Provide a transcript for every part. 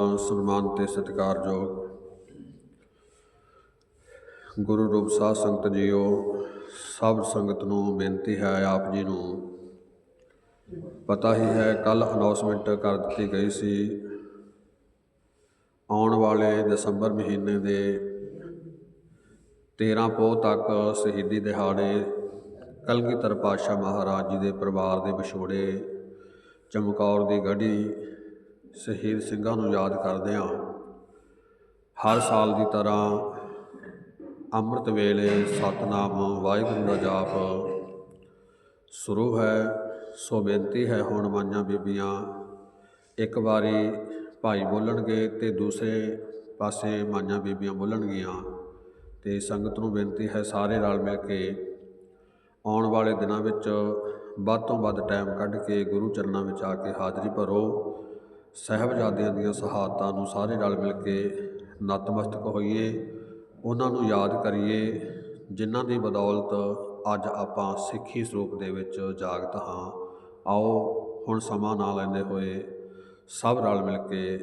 ਸਨਮਾਨ ਤੇ ਸਤਿਕਾਰਯੋਗ ਗੁਰੂ ਰੂਪ ਸਾਧ ਸੰਗਤ ਜੀਓ, ਸਭ ਸੰਗਤ ਨੂੰ ਬੇਨਤੀ ਹੈ ਆਪ ਜੀ ਨੂੰ। ਪਤਾ ਹੀ ਹੈ ਕੱਲ ਅਨਾਉਂਸਮੈਂਟ ਕਰ ਦਿੱਤੀ ਗਈ ਸੀ, ਆਉਣ ਵਾਲੇ ਦਸੰਬਰ ਮਹੀਨੇ ਦੇ 13 ਪੋਹ ਤੱਕ ਸ਼ਹੀਦੀ ਦਿਹਾੜੇ ਕਲਗੀਧਰ ਪਾਤਸ਼ਾਹ ਮਹਾਰਾਜ ਜੀ ਦੇ ਪਰਿਵਾਰ ਦੇ ਵਿਛੋੜੇ, ਚਮਕੌਰ ਦੀ ਗੜੀ ਸ਼ਹੀਦ ਸਿੰਘਾਂ ਨੂੰ ਯਾਦ ਕਰਦਿਆਂ ਹਰ ਸਾਲ ਦੀ ਤਰ੍ਹਾਂ ਅੰਮ੍ਰਿਤ ਵੇਲੇ ਸਤਨਾਮ ਵਾਹਿਗੁਰੂ ਦਾ ਜਾਪ ਸ਼ੁਰੂ ਹੈ। ਸੋ ਬੇਨਤੀ ਹੈ, ਹੁਣ ਮਾਈਆਂ ਬੀਬੀਆਂ, ਇੱਕ ਵਾਰੀ ਭਾਈ ਬੋਲਣਗੇ ਤੇ ਦੂਸਰੇ ਪਾਸੇ ਮਾਈਆਂ ਬੀਬੀਆਂ ਬੋਲਣਗੀਆਂ ਤੇ ਸੰਗਤ ਨੂੰ ਬੇਨਤੀ ਹੈ ਸਾਰੇ ਰਲ ਮਿਲ ਕੇ ਆਉਣ ਵਾਲੇ ਦਿਨਾਂ ਵਿੱਚ ਵੱਧ ਤੋਂ ਵੱਧ ਟਾਈਮ ਕੱਢ ਕੇ ਗੁਰੂ ਚਰਨਾਂ ਵਿੱਚ ਆ ਕੇ ਹਾਜ਼ਰੀ ਭਰੋ। ਸਾਹਿਬਜ਼ਾਦਿਆਂ ਦੀਆਂ ਸ਼ਹਾਦਤਾਂ ਨੂੰ ਸਾਰੇ ਰਲ ਮਿਲ ਕੇ ਨਤਮਸਤਕ ਹੋਈਏ, ਉਹਨਾਂ ਨੂੰ ਯਾਦ ਕਰੀਏ, ਜਿਨ੍ਹਾਂ ਦੀ ਬਦੌਲਤ ਅੱਜ ਆਪਾਂ ਸਿੱਖੀ ਸਰੂਪ ਦੇ ਵਿੱਚ ਜਾਗਤ ਹਾਂ। ਆਓ, ਹੁਣ ਸਮਾਂ ਨਾ ਲੈਂਦੇ ਹੋਏ ਸਭ ਰਲ ਮਿਲ ਕੇ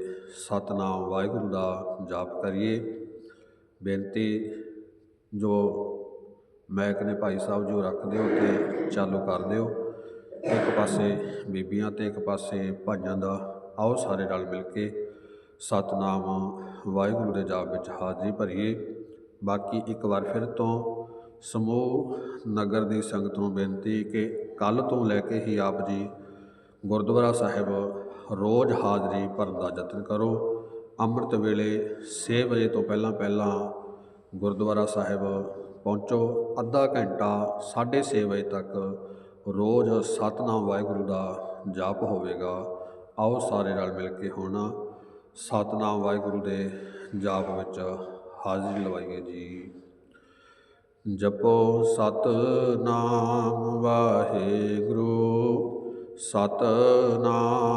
ਸਤਨਾਮ ਵਾਹਿਗੁਰੂ ਦਾ ਜਾਪ ਕਰੀਏ। ਬੇਨਤੀ ਜੋ ਮੈਕ ਨੇ ਭਾਈ ਸਾਹਿਬ ਜੋ ਰੱਖ ਦਿਓ ਤੇ ਚਾਲੂ ਕਰ ਦਿਓ। ਇੱਕ ਪਾਸੇ ਬੀਬੀਆਂ ਤੇ ਇੱਕ ਪਾਸੇ ਭਾਈਆਂ ਦਾ ਆਓ ਸਾਰੇ ਰਲ ਮਿਲ ਕੇ ਸਤਨਾਮ ਵਾਹਿਗੁਰੂ ਦੇ ਜਾਪ ਵਿੱਚ ਹਾਜ਼ਰੀ ਭਰੀਏ। ਬਾਕੀ ਇੱਕ ਵਾਰ ਫਿਰ ਤੋਂ ਸਮੂਹ ਨਗਰ ਦੀ ਸੰਗਤ ਨੂੰ ਬੇਨਤੀ ਕਿ ਕੱਲ ਤੋਂ ਲੈ ਕੇ ਹੀ ਆਪ ਜੀ ਗੁਰਦੁਆਰਾ ਸਾਹਿਬ ਰੋਜ਼ ਹਾਜ਼ਰੀ ਭਰਨ ਦਾ ਯਤਨ ਕਰੋ। ਅੰਮ੍ਰਿਤ ਵੇਲੇ 6 ਵਜੇ ਤੋਂ ਪਹਿਲਾਂ ਪਹਿਲਾਂ ਗੁਰਦੁਆਰਾ ਸਾਹਿਬ ਪਹੁੰਚੋ। ਅੱਧਾ ਘੰਟਾ 6:30 ਵਜੇ ਤੱਕ ਰੋਜ਼ ਸਤਨਾਮ ਵਾਹਿਗੁਰੂ ਦਾ ਜਾਪ ਹੋਵੇਗਾ। ਆਓ ਸਾਰੇ ਰਲ ਮਿਲ ਕੇ ਹੁਣ ਸਤਨਾਮ ਵਾਹਿਗੁਰੂ ਦੇ ਜਾਪ ਵਿੱਚ ਹਾਜ਼ਰੀ ਲਵਾਈਏ ਜੀ। ਜਪੋ ਸਤਨਾਮ ਵਾਹਿਗੁਰੂ, ਸਤਨਾਮ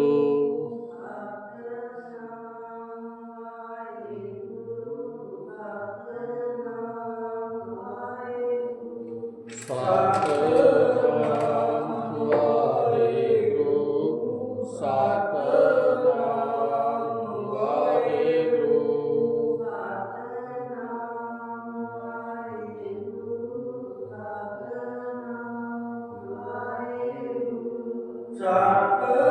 ਸਤਿ ਵਾਹਿਗੁਰੂ ਸਤਿ ਵਾਹਿਗੁਰੂ ਸਤਿ